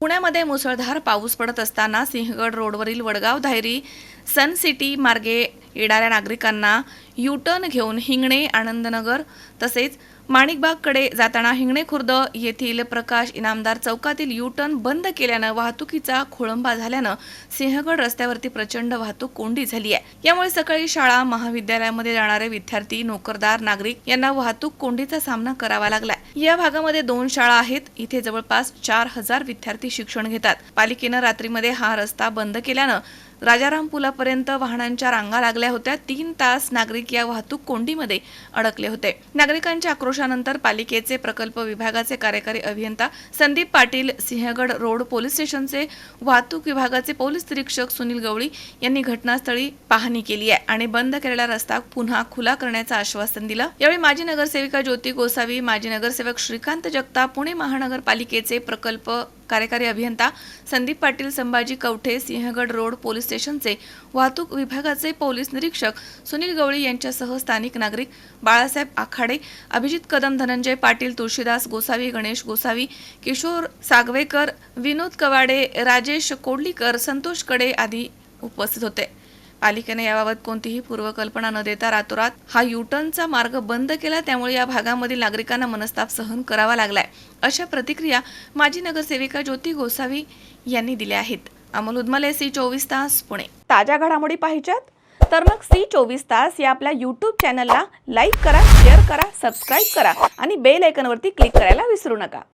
पुण्यामध्ये मुसळधार पाऊस पडत असताना सिंहगड रोडवरील वडगाव धायरी सन सिटी मार्गे येणाऱ्या नागरिकांना युटर्न घेऊन हिंगणे आनंदनगर तसेच माणिकबागकडे जाताना हिंगणे खुर्द येथील प्रकाश इनामदार चौकातील युटर्न बंद केल्यानं वाहतुकीचा खोळंबा झाल्यानं सिंहगड रस्त्यावरती प्रचंड वाहतूक कोंडी झाली आहे. यामुळे सकाळी शाळा महाविद्यालयामध्ये जाणारे विद्यार्थी नोकरदार नागरिक यांना वाहतूक कोंडीचा सामना करावा लागलाय. या भागामध्ये दोन शाळा आहेत. इथे जवळपास चार हजार विद्यार्थी शिक्षण घेतात. पालिकेनं रात्रीमध्ये हा रस्ता बंद केल्यानं राजाराम पुलापर्यंत वाहनांच्या रांगा लागल्या होत्या. तीन तास नागरिक या वाहतूक कोंडीमध्ये अडकले होते. नागरिकांच्या आक्रोशानंतर पालिकेचे प्रकल्प विभागाचे कार्यकारी अभियंता संदीप पाटील सिंहगड रोड पोलीस स्टेशनचे वाहतूक विभागाचे पोलीस निरीक्षक सुनील गवळी यांनी घटनास्थळी पाहणी केली आहे आणि बंद केलेला रस्ता पुन्हा खुला करण्याचं आश्वासन दिलं. यावेळी माजी नगरसेविका ज्योती गोसावी माजी नगरसेवक श्रीकांत जगताप पुणे महानगरपालिकेचे प्रकल्प कार्यकारी अभियंता संदीप पाटील संभाजी कवठे सिंहगड रोड पोलीस स्टेशनचे वाहतूक विभागाचे पोलीस निरीक्षक सुनील गवळी यांच्यासह स्थानिक नागरिक बाळासाहेब आखाडे अभिजित कदम धनंजय पाटील तुळशीदास गोसावी गणेश गोसावी किशोर सागवेकर विनोद कवाडे राजेश कोडलीकर संतोषकडे आदी उपस्थित होते. पालिकेने याबाबत कोणतीही पूर्वकल्पना न देता रातोरात हा युटर्नचा मार्ग बंद केला त्यामुळे या भागामधील नागरिकांना मनस्ताप सहन करावा लागलाय. अशा प्रतिक्रिया माजी नगरसेविका ज्योती गोसावी यांनी दिल्या आहेत. अमोल उदमले सी चोवीस तास पुणे. ताज्या घडामोडी पाहिजेत? तर मग सी चोवीस तास या आपल्या यूट्यूब चॅनलला लाईक करा शेअर करा सबस्क्राईब करा आणि बेल आयकनवरती क्लिक करायला विसरू नका.